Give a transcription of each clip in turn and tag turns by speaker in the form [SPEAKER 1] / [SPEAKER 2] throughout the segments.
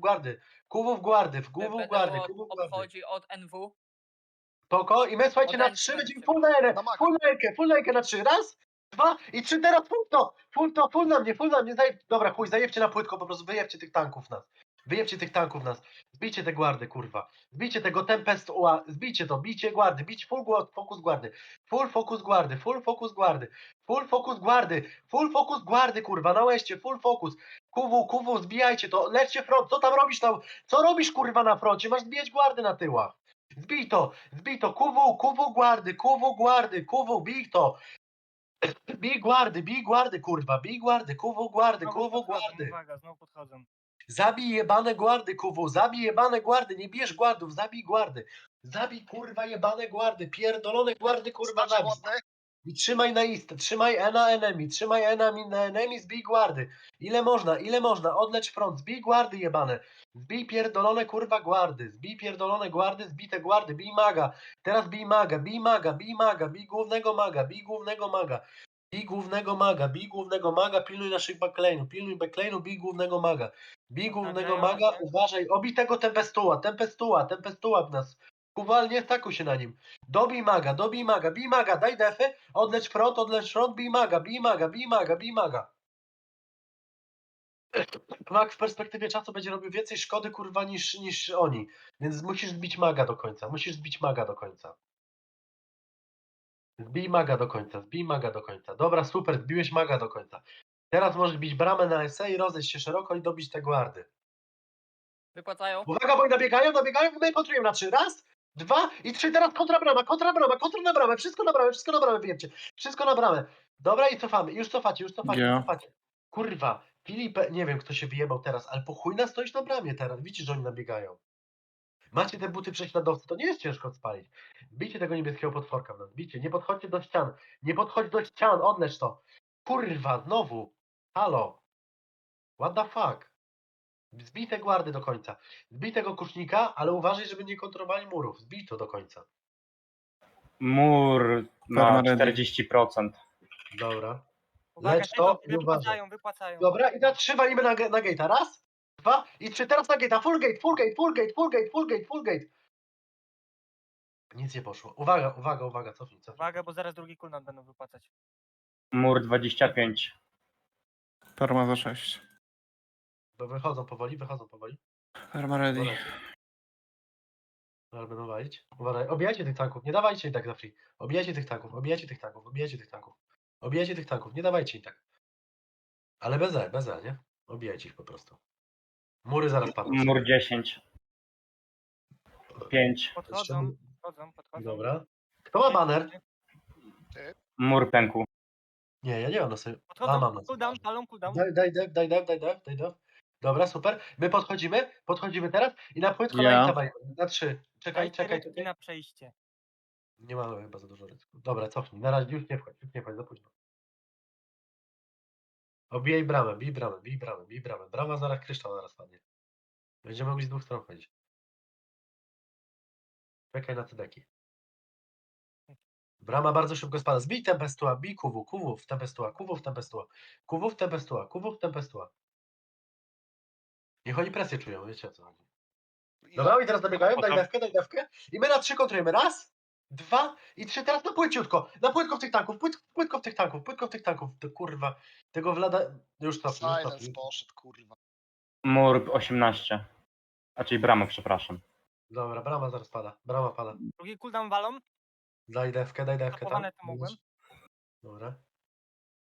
[SPEAKER 1] guardy. Kuwów guardy, w głowów guardy, kuwów guardy.
[SPEAKER 2] od NW.
[SPEAKER 1] Spoko. I my słuchajcie na trzy będziemy full
[SPEAKER 3] maksa.
[SPEAKER 1] full na trzy. Raz, dwa i trzy teraz full to, full to, full na mnie, full na mnie. Zaj... Dobra, chuj, zajebcie na płytko, po prostu wyjebcie tych tanków nas. Wyjebcie tych tanków nas. Zbijcie te guardy, kurwa. Zbijcie tego Tempest UA, zbijcie to, bijcie guardy, bić full gu- focus guardy. Full focus guardy, full focus guardy. Full focus guardy, full focus guardy, kurwa, na łeście, full focus. Kuwu, kuwu, zbijajcie to, lećcie front, co tam robisz tam? Co robisz, kurwa, na froncie? Masz zbijać guardy na tyłach. Zbij to, zbij to, kuwu, kuwu guardy, kuwu guardy, kuwu, bij to. Bij guardy, bij guardy, kurwa, bij guardy, kuwu guardy, kuwu guardy.
[SPEAKER 4] Uwaga, znowu podchodzą.
[SPEAKER 1] Zabij jebane guardy, kuwu, zabij jebane guardy, nie bierz guardów, zabij guardy. Zabij kurwa jebane guardy, pierdolone guardy kurwa
[SPEAKER 3] Znaczy
[SPEAKER 1] zabij. I trzymaj na ist, trzymaj E na enemy, trzymaj E na, na enemy, zbij guardy. Ile można, ile można, odleć front, zbij guardy jebane. Zbij pierdolone kurwa guardy, zbij pierdolone guardy, zbij te guardy, bij maga. Teraz bij maga, bij maga, bij maga, bij głównego maga, bij głównego maga. Bij głównego maga, bij głównego maga, pilnuj naszych backline'u, pilnuj backline'u, bij głównego maga. Bij głównego maga,
[SPEAKER 4] wiem.
[SPEAKER 1] uważaj, obij tego tempestuła, tempestuła, tempestuła w nas. Kuwal, nie stakuj się na nim. Dobij maga, dobij maga, bij maga, daj defy, odleć front, odleć front, bij maga, bij maga, bij maga, bij maga. Mag w perspektywie czasu będzie robił więcej szkody, kurwa, niż, niż oni. Więc musisz zbić maga do końca, musisz zbić maga do końca. Zbij maga do końca, zbij maga do końca. Dobra, super, zbiłeś maga do końca. Teraz możesz bić bramę na SE i rozejść się szeroko i dobić te guardy.
[SPEAKER 2] Wypłacają.
[SPEAKER 1] Uwaga, bo nabiegają, nabiegają, my kontrujemy na trzy. Raz, dwa i trzy, teraz kontra brama, kontra brama, kontra na bramę, wszystko na bramę, wszystko na bramę wyjebcie. Wszystko na bramę. Dobra i cofamy, już cofacie, już cofacie, już cofacie. Kurwa, Filip, nie wiem kto się wyjebał teraz, ale po chuj nas stoisz na bramie teraz, widzisz, że oni nabiegają. Macie te buty prześladowcy, to nie jest ciężko spalić. Bijcie tego niebieskiego potworka w nas, bijcie, nie podchodźcie do ścian, nie podchodź do ścian, odlecz to. Kurwa, znowu, halo. What the fuck? Zbij te guardy do końca. Zbij tego kusznika, ale uważaj, żeby nie kontrowali murów. Zbij to do końca.
[SPEAKER 5] Mur ma
[SPEAKER 1] Tak,
[SPEAKER 5] Tak, 40%.
[SPEAKER 1] Dobra.
[SPEAKER 4] Uwaga,
[SPEAKER 1] Lecz to i uważaj.
[SPEAKER 4] wypłacają, wypłacają.
[SPEAKER 1] Dobra, i na trzy walimy na, ge- na gate'a. Raz, dwa i trzy. Teraz na gate'a. Full gate, full gate, full gate, full gate, full gate, full gate. Nic nie poszło. Uwaga, uwaga, uwaga, cofnij, cofnij.
[SPEAKER 4] Uwaga, bo zaraz drugi cooldown będą wypłacać.
[SPEAKER 5] Mur 25.
[SPEAKER 6] Perma za 6.
[SPEAKER 1] Bo wychodzą powoli, wychodzą powoli.
[SPEAKER 6] Perma ready.
[SPEAKER 1] Dobra. Zaraz będą walić. Uważaj, obijajcie tych tanków, nie dawajcie im tak za free. Obijajcie tych tanków, obijajcie tych tanków, obijajcie tych tanków. Obijajcie tych tanków, nie dawajcie im tak. Ale bez E, bez E, nie? Obijajcie ich po prostu. Mury zaraz padną.
[SPEAKER 5] Mur 10. 5.
[SPEAKER 4] Podchodzą, podchodzą, podchodzą.
[SPEAKER 1] Dobra. Kto ma baner?
[SPEAKER 5] Mur pękł.
[SPEAKER 1] Nie, ja nie mam na sobie. A,
[SPEAKER 4] Podchodzą,
[SPEAKER 1] mam na sobie.
[SPEAKER 4] cooldown, palą cooldown.
[SPEAKER 1] Daj, daj, daj, daj, daj, daj, daj, daj, daj. Dobra, super. My podchodzimy, podchodzimy teraz i na płytko
[SPEAKER 6] Ja.
[SPEAKER 1] na. Na trzy. Czekaj, czekaj, czekaj.
[SPEAKER 4] na przejście.
[SPEAKER 1] Nie mamy chyba za dużo ryzyku. Dobra, cofnij. Na razie już nie wchodź, już nie wchodź, za późno. Obijaj bramę, bij bramę, bij bramę, bij bramę. Brama zaraz kryształ zaraz padnie. Będziemy mogli z dwóch stron chodzić. Czekaj na cedeki. Brama bardzo szybko spada. Zbij tempestua, bij kuwu, kuwu w tempestua, kuwu w tempestua, kuwu w tempestua, kuwu w tempestua. Niech oni presję czują, wiecie o co chodzi. Dobra, i teraz dobiegają, daj dewkę, daj dewkę. I my na trzy kontrujemy. Raz, dwa i trzy. Teraz na płyciutko. Na płytko w tych tanków, płyt, płytko w tych tanków, płytko w tych tanków. To kurwa, tego Vlada... Już stopnij, już
[SPEAKER 3] Silence
[SPEAKER 1] stopnij.
[SPEAKER 3] poszedł, kurwa.
[SPEAKER 5] Mur 18. A czyli bramę, przepraszam.
[SPEAKER 1] Dobra, brama zaraz pada. Brama pada.
[SPEAKER 4] Drugi cooldown walą.
[SPEAKER 1] Daj dewkę, daj dewkę tam.
[SPEAKER 4] Zachowane to mogłem.
[SPEAKER 1] Dobra.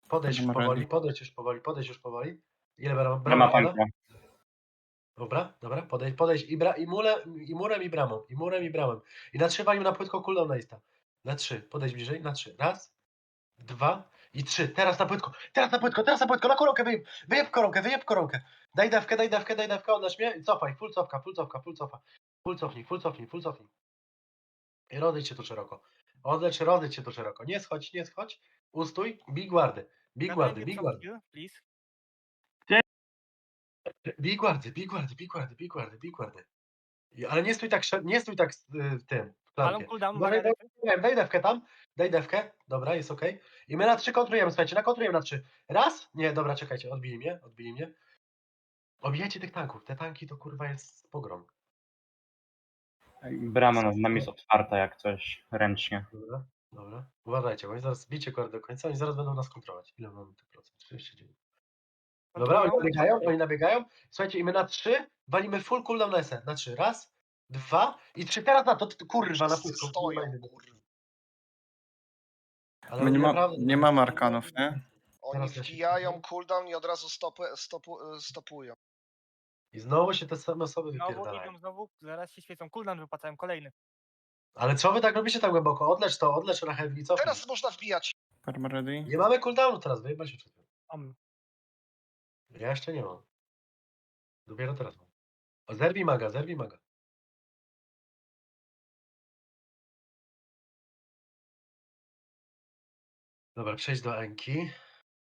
[SPEAKER 1] Podejdź już
[SPEAKER 6] Będziemy
[SPEAKER 1] powoli,
[SPEAKER 6] ready.
[SPEAKER 1] podejdź już powoli, podejdź już powoli. Ile brama,
[SPEAKER 5] Brama
[SPEAKER 1] brama pada?
[SPEAKER 5] pękła.
[SPEAKER 1] Dobra, dobra, podejdź, podejdź i, bra, i, mule, i murem i bramą, i murem i bramą. I na trzy walimy na płytko cooldown na lista. Na trzy, podejdź bliżej, na trzy. Raz, dwa i trzy. Teraz na płytko, teraz na płytko, teraz na płytko, na koronkę wyjeb, wyjeb koronkę, wyjeb koronkę. Daj dawkę, daj dawkę, daj dawkę, oddasz mnie i cofaj, full cofka, full cofka, full cofa. Full cofnij, full cofnij, full cofnij. I rozejdź się tu szeroko. Odlecz, rozejdź się tu szeroko. Nie schodź, nie schodź. Ustój, bij guardy. Bij guardy, bij guardy.
[SPEAKER 4] Please.
[SPEAKER 1] Bij guardy, bij guardy, bij guardy, bij guardy, bij guardy. I- Ale nie stój tak, sze- nie stój tak z, y, w tym, w
[SPEAKER 4] Palą cooldown, uwaga,
[SPEAKER 1] daj, daj, daj dewkę tam, daj dewkę, dobra, jest okej. I my na trzy kontrujemy, słuchajcie, na kontrujemy na trzy. Raz, nie, dobra, czekajcie, odbili mnie, odbili mnie. Obijajcie tych tanków. Te tanki to kurwa jest pogrom.
[SPEAKER 5] Brama nad nami jest otwarta jak coś ręcznie.
[SPEAKER 1] Dobra, dobra. Uważajcie, bo oni zaraz bicie kord do końca, oni zaraz będą nas kontrolować. Ile mamy tych procent? 39. Dobra, oni nabiegają, oni nabiegają. Słuchajcie, i my na trzy walimy full cooldown na SE. Na trzy. Raz, dwa i trzy. Teraz na to, to kurwa, na
[SPEAKER 3] Wszyscy
[SPEAKER 1] płytko.
[SPEAKER 3] stoją,
[SPEAKER 1] kurwa. Ale
[SPEAKER 6] My nie, ma,
[SPEAKER 1] naprawdę-
[SPEAKER 6] nie mamy arkanów, nie?
[SPEAKER 3] Oni
[SPEAKER 1] Teraz ja się
[SPEAKER 3] wbijają cooldown i od razu stopu, stopu, stopują.
[SPEAKER 1] I znowu się te same osoby
[SPEAKER 4] Znowu
[SPEAKER 1] wypierdalają.
[SPEAKER 4] idą, znowu, zaraz się świecą. Cooldown wypłacają, kolejny.
[SPEAKER 1] Ale co wy tak robicie tak głęboko? Odlecz to, odlecz na heavy, cofnij.
[SPEAKER 3] Teraz można wbijać.
[SPEAKER 6] Perma ready.
[SPEAKER 1] Nie mamy cooldownu teraz, wyjebać się przed tym. Ja jeszcze nie mam. Dopiero teraz mam. O, zerwij maga, zerwij maga. Dobra, przejdź do Enki.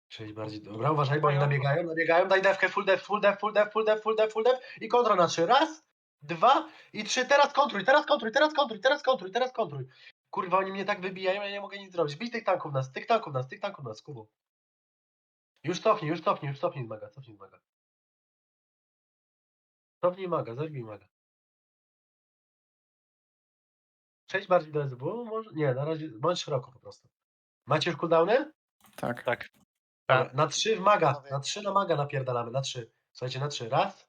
[SPEAKER 1] Przejdź bardziej. Dobra, uważaj, bo oni nabiegają, nabiegają. Daj defkę, full def, full def, full def, full def, full def, full def. I kontra na trzy. Raz, dwa i trzy. Teraz kontruj, teraz kontruj, teraz kontruj, teraz kontruj, teraz kontruj. Kurwa, oni mnie tak wybijają, ja nie mogę nic zrobić. Bij tych tanków nas, tych tanków nas, tych tanków nas, kubu. Już cofnij, już cofnij, już cofnij z maga, cofnij z maga. Cofnij maga, zerwij maga. Przejdź bardziej do SW, może? Nie, na razie, bądź szeroko po prostu. Macie już cooldowny?
[SPEAKER 6] Tak.
[SPEAKER 7] Tak.
[SPEAKER 1] Dobra, na trzy w maga, na trzy na maga napierdalamy, na trzy. Słuchajcie, na trzy. Raz,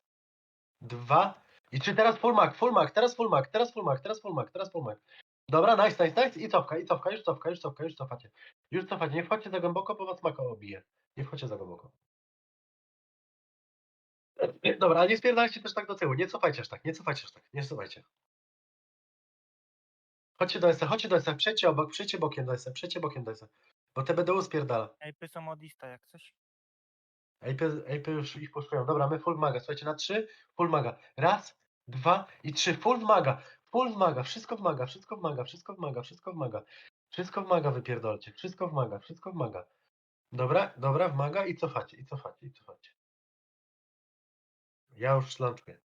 [SPEAKER 1] dwa i trzy. Teraz full mag, full mag, teraz full mag, teraz full mag, teraz full mag, teraz full mag. Dobra, nice, nice, nice. I cofka, i cofka, już cofka, już cofka, już cofacie. Już cofacie, nie wchodźcie za głęboko, bo was maka obije. Nie wchodźcie za głęboko. Dobra, ale nie spierdajcie też tak do tyłu, nie cofajcie aż tak, nie cofajcie aż tak, nie cofajcie. Chodźcie do SE, chodźcie do SE, przejdźcie obok, przejdźcie bokiem do SE, przejdźcie bokiem do SE. Bo te BDU spierdala.
[SPEAKER 4] Ej, są od lista jak coś.
[SPEAKER 1] AP, AP już ich poszukują. Dobra, my full maga. Słuchajcie, na trzy, full maga. Raz, dwa i trzy. Full maga. Full maga. Wszystko w maga. Wszystko w maga. Wszystko w maga. Wszystko w maga. Wszystko w maga wypierdolcie. Wszystko w maga. Wszystko w maga. Dobra, dobra, w maga i cofacie, i cofacie, i cofacie. Ja już slantuję.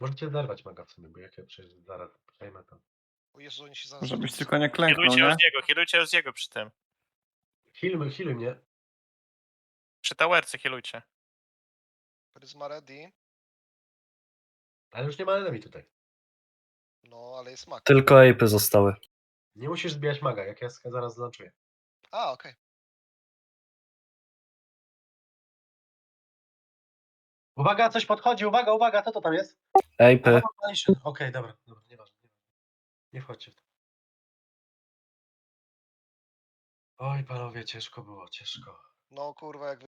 [SPEAKER 1] Możecie zerwać maga w sumie, bo jak ja przecież zaraz przejmę to.
[SPEAKER 3] O Jezu, oni się zaraz...
[SPEAKER 6] Żebyś tylko nie klęknął,
[SPEAKER 7] Hilujcie
[SPEAKER 6] nie?
[SPEAKER 7] Oziego, hilujcie Oziego przy tym.
[SPEAKER 1] Healuj, healuj mnie.
[SPEAKER 7] Przy towerce hilujcie.
[SPEAKER 3] Pryzma ready.
[SPEAKER 1] Ale już nie ma enemy tutaj.
[SPEAKER 3] No, ale jest mak.
[SPEAKER 8] Tylko apy zostały.
[SPEAKER 1] Nie musisz zbijać maga, jak ja zaraz zlantuję.
[SPEAKER 3] A, okej.
[SPEAKER 1] Uwaga, coś podchodzi, uwaga, uwaga, co to tam jest?
[SPEAKER 8] Apy.
[SPEAKER 1] Okej, dobra, dobra, nieważne. nieważne. Nie wchodźcie w to. Oj, panowie, ciężko było, ciężko.
[SPEAKER 3] No kurwa, jak